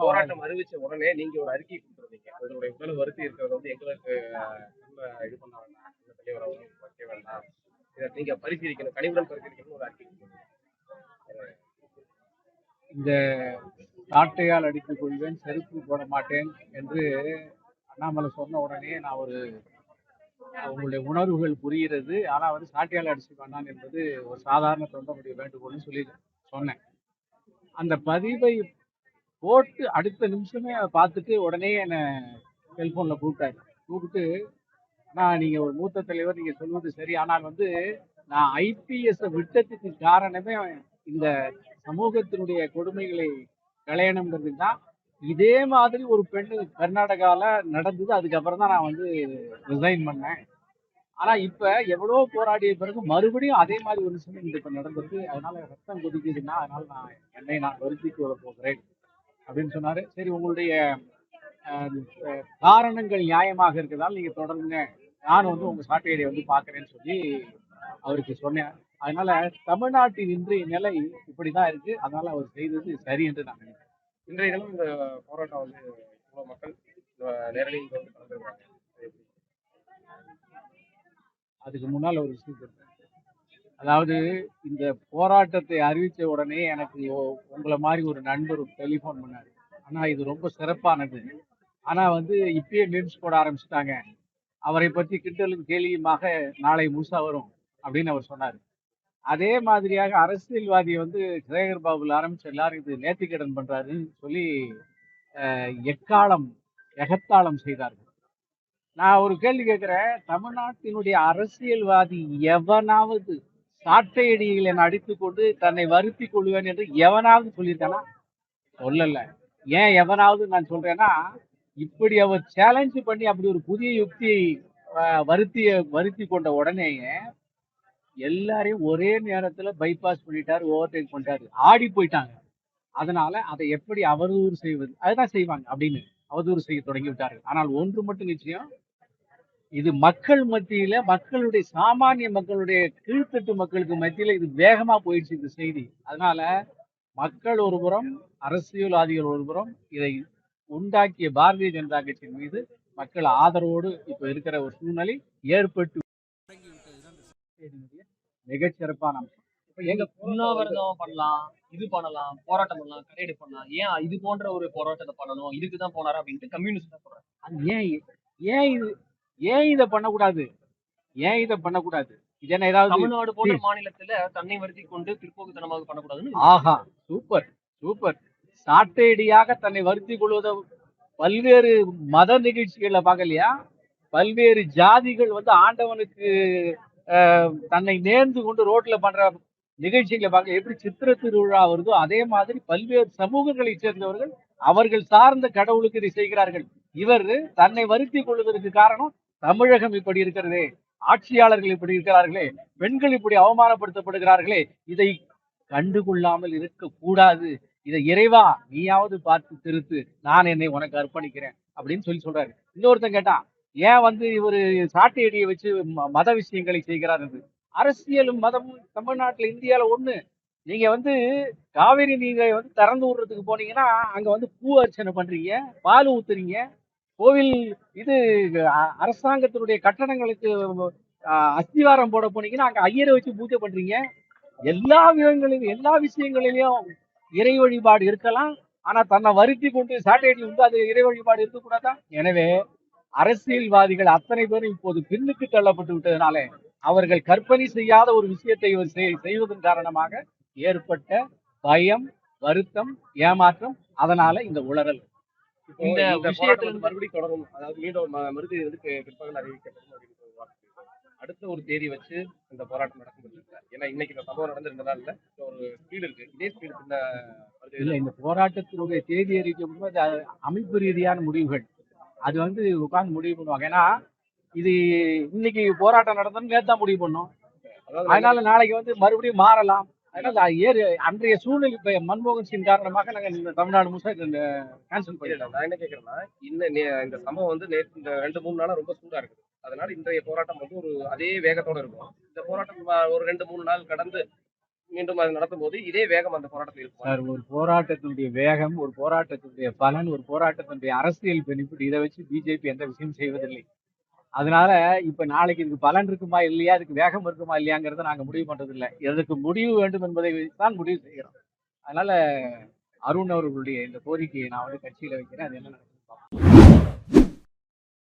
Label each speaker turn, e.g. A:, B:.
A: போராட்டம் அறிவிச்ச உடனே நீங்க ஒரு அறிக்கை கொடுத்துருந்தீங்க உங்களுடைய உடல் வருத்தி இருக்கிறது வந்து எங்களுக்கு இது பண்ண வேண்டாம். தலைவரை வந்து வைக்க வேண்டாம். இதை நீங்க பரிசீலிக்கணும் கனிவுடன் பரிசீலிக்கணும்னு ஒரு அறிக்கை
B: இந்த சாட்டையால் அடித்துக் கொள்வேன் செருப்பு போட மாட்டேன் என்று அண்ணாமலை சொன்ன உடனே நான் ஒரு அவங்களுடைய உணர்வுகள் புரிகிறது. ஆனா வந்து சாட்டையால் அடிச்சு வேண்டாம் என்பது ஒரு சாதாரண தொண்டனுடைய வேண்டுகோள்னு சொல்லி சொன்னேன். அந்த பதிவை போட்டு அடுத்த நிமிஷமே அதை பார்த்துட்டு உடனே என்னை செல்போன்ல கூப்பிட்டாரு. கூப்பிட்டு நான் நீங்க ஒரு மூத்த தலைவர் நீங்க சொல்வது சரி. ஆனால் வந்து நான் ஐபிஎஸ் விட்டதுக்கு காரணமே இந்த சமூகத்தினுடைய கொடுமைகளை களையணுங்கிறது தான். இதே மாதிரி ஒரு பெண்ணு கர்நாடகாவில் நடந்தது. அதுக்கப்புறம் தான் நான் வந்து ரிசைன் பண்ணேன். ஆனா இப்ப எவ்வளவு போராடிய பிறகு மறுபடியும் அதே மாதிரி ஒரு விஷயம் இந்த இப்ப நடந்திருக்கு. அதனால ரத்தம் கொதிக்குதுன்னா அதனால நான் என்னை நான் வருத்திக் கொள்ள போகிறேன் அப்படின்னு சொன்னாரு. சரி உங்களுடைய காரணங்கள் நியாயமாக இருக்கிறதால நீங்க தொடருங்க. நான் வந்து உங்க சாட்டையடியை வந்து பாக்குறேன்னு சொல்லி அவருக்கு சொன்னேன். அதனால தமிழ்நாட்டின் இன்றைய நிலை இப்படிதான் இருக்கு. அதனால அவர் செய்தது சரி என்று நான் நினைக்கிறேன்.
A: இன்றைய தினம் இந்த போராட்டம் வந்து இவ்வளவு மக்கள் அஹ், நேரடி இங்க வந்து கலந்துருக்காங்க அது எப்படி?
B: அதுக்கு முன்னால் ஒரு விஷயம் அதாவது இந்த போராட்டத்தை அறிவித்த உடனே எனக்கு உங்களை மாதிரி ஒரு நண்பர் டெலிஃபோன் பண்ணார். ஆனால் இது ரொம்ப சிறப்பானது. ஆனால் வந்து இப்பயே மீம்ஸ் போட ஆரம்பிச்சிட்டாங்க. அவரை பற்றி கிண்டலும் கேலியுமாக நாளை முழுசா வரும் அப்படின்னு அவர் சொன்னார். அதே மாதிரியாக அரசியல்வாதி வந்து சேகர் பாபுல ஆரம்பிச்சு எல்லாரும் இது நேர்த்திக்கடன் பண்றாருன்னு சொல்லி எக்காலம் எகத்தாளம் செய்தார்கள். நான் ஒரு கேள்வி கேட்கிறேன். தமிழ்நாட்டினுடைய அரசியல்வாதி எவனாவது சாட்டையடிகளை நான் அடித்துக்கொண்டு தன்னை வருத்தி கொள்வேன் என்று எவனாவது சொல்லியிருக்கானா? சொல்லல. ஏன் எவனாவது நான் சொல்றேன்னா இப்படி அவர் சேலஞ்சு பண்ணி அப்படி ஒரு புதிய யுக்தியை வருத்திய வருத்தி கொண்ட உடனேயே எல்லாரையும் ஒரே நேரத்துல பைபாஸ் பண்ணிட்டாரு ஓவர்டேக் பண்ணிட்டாரு. ஆடி போயிட்டாங்க. அதனால அதை எப்படி அவதூறு செய்வது? அதுதான் செய்வாங்க அப்படின்னு அவதூறு செய்ய தொடங்கி விட்டார்கள். ஆனால் ஒன்று மட்டும் நிச்சயம் இது மக்கள் மத்தியில மக்களுடைய சாமானிய மக்களுடைய கீழ்த்தட்டு மக்களுக்கு மத்தியில இது வேகமா போயிடுச்சு இந்த செய்தி. அதனால மக்கள் ஒருபுறம் அரசியல்வாதிகள் ஒருபுறம் இதை உண்டாக்கிய பாரதிய ஜனதா கட்சியின் மீது மக்கள் ஆதரவோடு இப்ப இருக்கிற ஒரு சூழ்நிலை ஏற்பட்டு மிகச்சிறப்பான அம்சம். இப்ப எங்க
C: உண்ணாவிரதம் பண்ணலாம் இது பண்ணலாம் போராட்டம் பண்ணலாம் கடையெடு பண்ணலாம். ஏன் இது போன்ற ஒரு போராட்டத்தை பண்ணணும் இதுக்கு தான் போனாரு அப்படின்ட்டு கம்யூனிஸ்ட் தான் சொல்றாங்க
B: அது ஏன் ஏன் இது ஏன் இதை பண்ணக்கூடாது? ஏன் இதை பண்ணக்கூடாது? இது என்ன ஏதாவது
C: தமிழ்நாடு போன்ற மாநிலத்துல தன்னை வருத்தி கொண்டு பிற்போக்குத்தனமாக பண்ணக்கூடாதுன்னு
B: ஆஹா சூப்பர் சூப்பர். சாட்டையடியாக தன்னை வருத்திக் கொள்வத பல்வேறு மத நிகழ்ச்சிகளை பார்க்கலையா? பல்வேறு ஜாதிகள் வந்து ஆண்டவனுக்கு தன்னை நேர்ந்து கொண்டு ரோட்ல பண்ற நிகழ்ச்சிகளை பார்க்க எப்படி சித்திர திருவிழா வருதோ அதே மாதிரி பல்வேறு சமூகங்களைச் சேர்ந்தவர்கள் அவர்கள் சார்ந்த கடவுளுக்கு இதை செய்கிறார்கள். இவர் தன்னை வருத்தி கொள்வதற்கு காரணம் தமிழகம் இப்படி இருக்கிறதே ஆட்சியாளர்கள் இப்படி இருக்கிறார்களே பெண்கள் இப்படி அவமானப்படுத்தப்படுகிறார்களே இதை கண்டுகொள்ளாமல் இருக்கக்கூடாது. இதை இறைவா நீயாவது பார்த்து திருத்து நான் என்னை உனக்கு அர்ப்பணிக்கிறேன் அப்படின்னு சொல்லி சொல்றாரு. இன்னொருத்தன் கேட்டான் ஏன் வந்து இவர் சாட்டையடியை வச்சு ம- மத விஷயங்களை செய்கிறார் என்று. அரசியலும் மதமும் தமிழ்நாட்டில் இந்தியாவில் ஒண்ணு. நீங்க வந்து காவிரி நீரை வந்து திறந்து விடுறதுக்கு போனீங்கன்னா அங்க வந்து பூ அர்ச்சனை பண்றீங்க பால் ஊத்துறீங்க கோவில் இது அரசாங்கத்தினுடைய கட்டடங்களுக்கு அஸ்திவாரம் போட போனீங்கன்னா அங்க ஐயரை வச்சு பூஜை பண்றீங்க. எல்லா விதங்களிலும் எல்லா விஷயங்களிலும் இறை வழிபாடு இருக்கலாம். ஆனா தன்னை வருத்தி கொண்டு சாட்டையடி வந்து அது இறை வழிபாடு இருக்கக்கூடாதா? எனவே அரசியல்வாதிகள் அத்தனை பேரும் இப்போது பின்னுக்கு தள்ளப்பட்டு விட்டதனால அவர்கள் கற்பனை செய்யாத ஒரு விஷயத்தை செய்- செய்வதன் காரணமாக ஏற்பட்ட பயம் வருத்தம் ஏமாற்றம் அதனால இந்த உளறல்.
C: இந்த விஷயத்துல
A: வந்து மறுபடியும் தொடரும். அதாவது மீண்டும் மறுதி வந்து பிற்பகல் அறிவிக்கப்படும் அப்படின்னு. அடுத்த ஒரு தேதி வச்சு இந்த போராட்டம் நடக்கும். ஏன்னா இன்னைக்கு இந்த சம்பவம் நடந்து ரெண்டு நாள்ல. ஒரு ஸ்பீடு இருக்கு. இதே ஸ்பீடு இந்த
B: இல்ல இந்த போராட்டத்தினுடைய தேதி அறிவிக்கும் அது அமைப்பு ரீதியான முடிவுகள். அது வந்து உட்கார்ந்து முடிவு பண்ணுவாங்க. ஏன்னா இது இன்னைக்கு போராட்டம் நடந்தோம்னு தான் முடிவு பண்ணோம்.
A: அதாவது
B: அதனால நாளைக்கு வந்து மறுபடியும் மாறலாம். அதனால அது ஏறு அன்றைய சூழ்நிலை இப்ப மன்மோகன் சிங் காரணமாக நாங்க இந்த தமிழ்நாடு முழுசா கேன்சல்
A: இல்ல, நான் என்ன கேக்குறேன்னா இந்த நே- இந்த சம்பவம் வந்து நேற்று இந்த ரெண்டு மூணு நாளா ரொம்ப சூடா இருக்குது. அதனால இன்றைய போராட்டம் வந்து ஒரு அதே வேகத்தோட இருக்கும். இந்த போராட்டம் ஒரு ரெண்டு மூணு நாள் கடந்து மீண்டும் அது நடத்தும் போது இதே வேகம் அந்த போராட்டத்தில் இருக்கும்.
B: சார் ஒரு போராட்டத்தினுடைய வேகம் ஒரு போராட்டத்தினுடைய பலன் ஒரு போராட்டத்தினுடைய அரசியல் பெனிஃபிட் இதை வச்சு பிஜேபி எந்த விஷயம் செய்வதில்லை. அதனால இப்ப நாளைக்கு இதுக்கு பலன் இருக்குமா இல்லையா? அதுக்கு வேகம் இருக்குமா இல்லையாங்கிறத நாங்க முடிவு பண்றது இல்லை எதுக்கு முடிவு வேண்டும் என்பதை தான் முடிவு செய்கிறோம். அதனால அருண் அவர்களுடைய இந்த கோரிக்கையை நான் வந்து கட்சியில வைக்கிறேன். அது என்ன நடக்குது